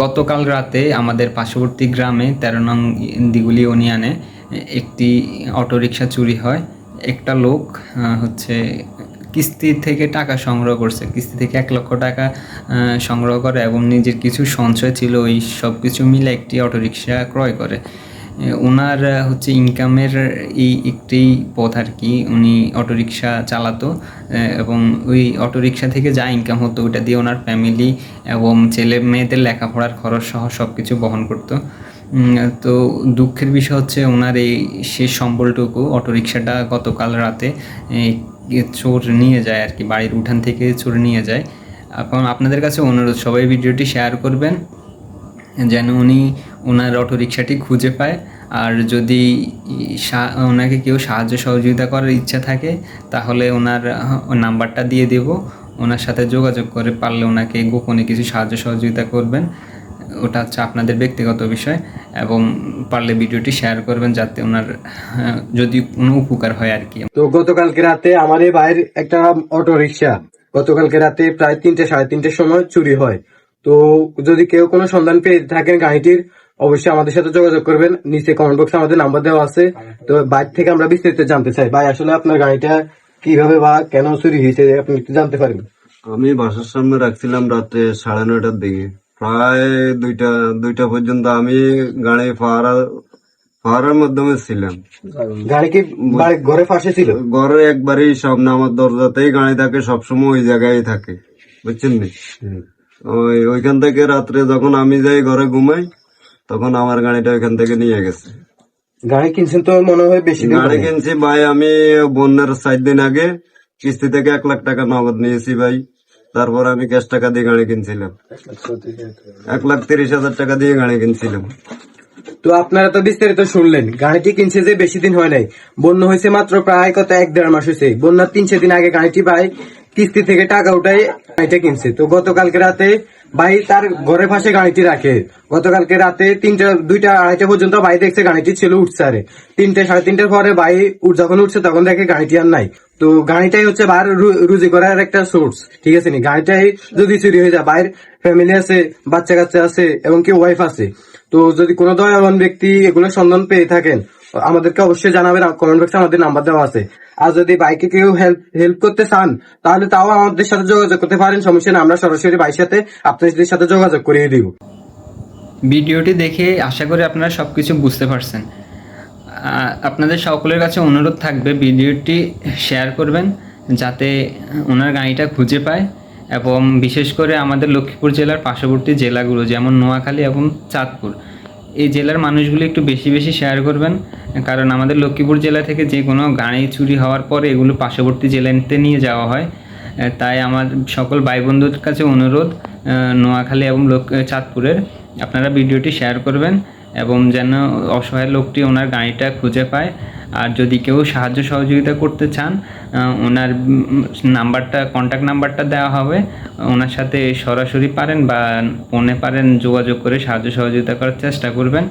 গতকাল রাতে আমাদের পার্শ্ববর্তী গ্রামে তেরো নং দিগুলি ইউনিয়নে একটি অটোরিকশা চুরি হয়। একটা লোক হচ্ছে কিস্তি থেকে টাকা সংগ্রহ করছে। কিস্তি থেকে এক লক্ষ টাকা সংগ্রহ করে এবং নিজের কিছু সঞ্চয় ছিল, ওই সব কিছু মিলে একটি অটোরিকশা ক্রয় করে। ওনার হচ্ছে ইনকামের এই একটি পথ আর কি উনি অটোরিকশা চালাতো এবং ওই অটোরিকশা থেকে যা ইনকাম হতো ওটা দিয়ে ওনার ফ্যামিলি এবং ছেলে মেয়েদের লেখাপড়ার খরচ সহ সব কিছু বহন করতো। তো দুঃখের বিষয় হচ্ছে ওনার এই শেষ সম্বলটুকু, অটোরিকশাটা গতকাল রাতে চোর নিয়ে যায় আর কি বাড়ির উঠান থেকে চোর নিয়ে যায়। এখন আপনাদের কাছে অনুরোধ, সবাই ভিডিওটি শেয়ার করবেন, যেন উনি ওনার অটোরিকশাটি খুঁজে পায়। আর যদি ওনাকে কেউ সাহায্য সহযোগিতা করার ইচ্ছা থাকে, তাহলে ওনার নাম্বারটা দিয়ে দেব। ওনার সাথে যোগাযোগ করে পারলে ওনাকে গোপনে কিছু সাহায্য সহযোগিতা করবেন। ওটা হচ্ছে আপনাদের ব্যক্তিগত বিষয়। এবং পারলে ভিডিওটি শেয়ার করবেন যাতে ওনার যদি কোনো উপকার হয় আর কি। তো গতকালকে রাতে আমার এই ভাইয়ের একটা অটো রিক্সা গতকালকে রাতে প্রায় তিনটে, সাড়ে তিনটের সময় চুরি হয়। তো যদি কেউ কোনো সন্ধান পেয়ে থাকেন গাড়িটির অবশ্যই আমাদের সাথে যোগাযোগ করবেন। নিচে কমেন্ট বক্সে আমাদের নাম্বার দেওয়া আছে। তো বাইক থেকে আমরা বিস্তারিত জানতে চাই। ভাই আসলে আপনার গাড়িটা কীভাবে বা কেন চুরি হয়েছে আপনি একটু জানতে পারবেন আমি বাসার সামনে রাখছিলাম রাতে সাড়ে নয়টার দিকে। প্রায় দুইটা দুইটা পর্যন্ত আমি গাড়ি ফাহারা ফাহারার মাধ্যমে ছিলাম। গাড়ি কি ঘরের পাশে ছিল? ঘরে একবারই সামনে আমার দরজাতেই গাড়ি থাকে সবসময় ওই জায়গায় থাকে। বুঝছেন ওই ওইখান থেকে রাত্রে যখন আমি যাই ঘরে ঘুমাই তখন আমার গাড়িটা ওইখান থেকে নিয়ে গেছে। গাড়ি কিনছেন তো মনে হয় বেশি গাড়ি কিনছি ভাই আমি বন্যার চার দিন আগে কিস্তি থেকে এক লাখ টাকা নগদ নিয়েছি ভাই। তারপর আমি ক্যাশ টাকা দিয়ে গাড়ি কিনছিলাম। এক লাখ তিরিশ হাজার টাকা। দিয়ে গাড়ি কিনছিলাম। তো আপনারা তো বিস্তারিত শুনলেন গাড়িটি কিনছে যে বেশি দিন হয় নাই। বন্যা হয়েছে মাত্র প্রায় কত এক দেড় মাস হয়েছে। বন্যার তিন দিন আগে গাড়িটি ভাই কিস্তি থেকে টাকা উঠাই গাড়িটা কিনছে। তো গতকালকে রাতে ভাই তার ঘরের পাশে গাড়িটি রাখে। গতকালকে রাতে তিনটা, দুইটা, আড়াইটা পর্যন্ত ভাই দেখছে গাড়িটি ছিল উঠছে আরে। তিনটে, সাড়ে তিনটার পরে ভাই যখন উঠছে তখন দেখে গাড়িটি আর নাই। তো গাড়িটাই হচ্ছে বার রুজি করার একটা সোর্স ঠিক আছে নি? গাড়িটাই যদি চুরি হয়ে যায় বাইরের ফ্যামিলি আছে বাচ্চা কাচ্চা আছে, এবং কি ওয়াইফ আছে। তো যদি কোনো দয়াবান ব্যক্তি এগুলো সন্ধান পেয়ে থাকেন আমাদেরকে অবশ্যই জানাবেন কমেন্ট বক্সে আমাদের নাম্বার দেওয়া আছে। আর যদি বাইকে কেউ হেল্প হেল্প করতে চান, তাহলে তাও আমাদের সাথে যোগাযোগ করতে পারেন, সমস্যা নেই, আমরা সরাসরি বাইর সাথে আপনাদের সাথে যোগাযোগ করিয়ে দিব। ভিডিওটি দেখে আশা করি আপনারা সব কিছু বুঝতে পারছেন। আপনাদের সকলের কাছে অনুরোধ থাকবে, ভিডিওটি শেয়ার করবেন, যাতে ওনার গাড়িটা খুঁজে পায়, এবং বিশেষ করে আমাদের লক্ষ্মীপুর জেলার পার্শ্ববর্তী জেলাগুলো, যেমন নোয়াখালী এবং চাঁদপুর। এই জেলার মানুষগুলি একটু বেশি বেশি শেয়ার করবেন, কারণ আমাদের লক্ষ্মীপুর জেলা থেকে যে কোনো গাড়ি চুরি হওয়ার পরে এগুলো পার্শ্ববর্তী জেলাতে নিয়ে যাওয়া হয়। তাই আমার সকল ভাই বন্ধুর কাছে অনুরোধ নোয়াখালী এবং চাঁদপুরের, আপনারা ভিডিওটি শেয়ার করবেন। এবং যেন অসহায় লোকটি ওনার গাড়িটা খুঁজে পায়। আর যদি কেউ সাহায্য সহযোগিতা করতে চান ওনার নাম্বারটা কন্ট্যাক্ট নাম্বারটা দেওয়া হবে। ওনার সাথে সরাসরি পারেন বা ফোনে পারেন, যোগাযোগ করে সাহায্য সহযোগিতা করার চেষ্টা করবেন।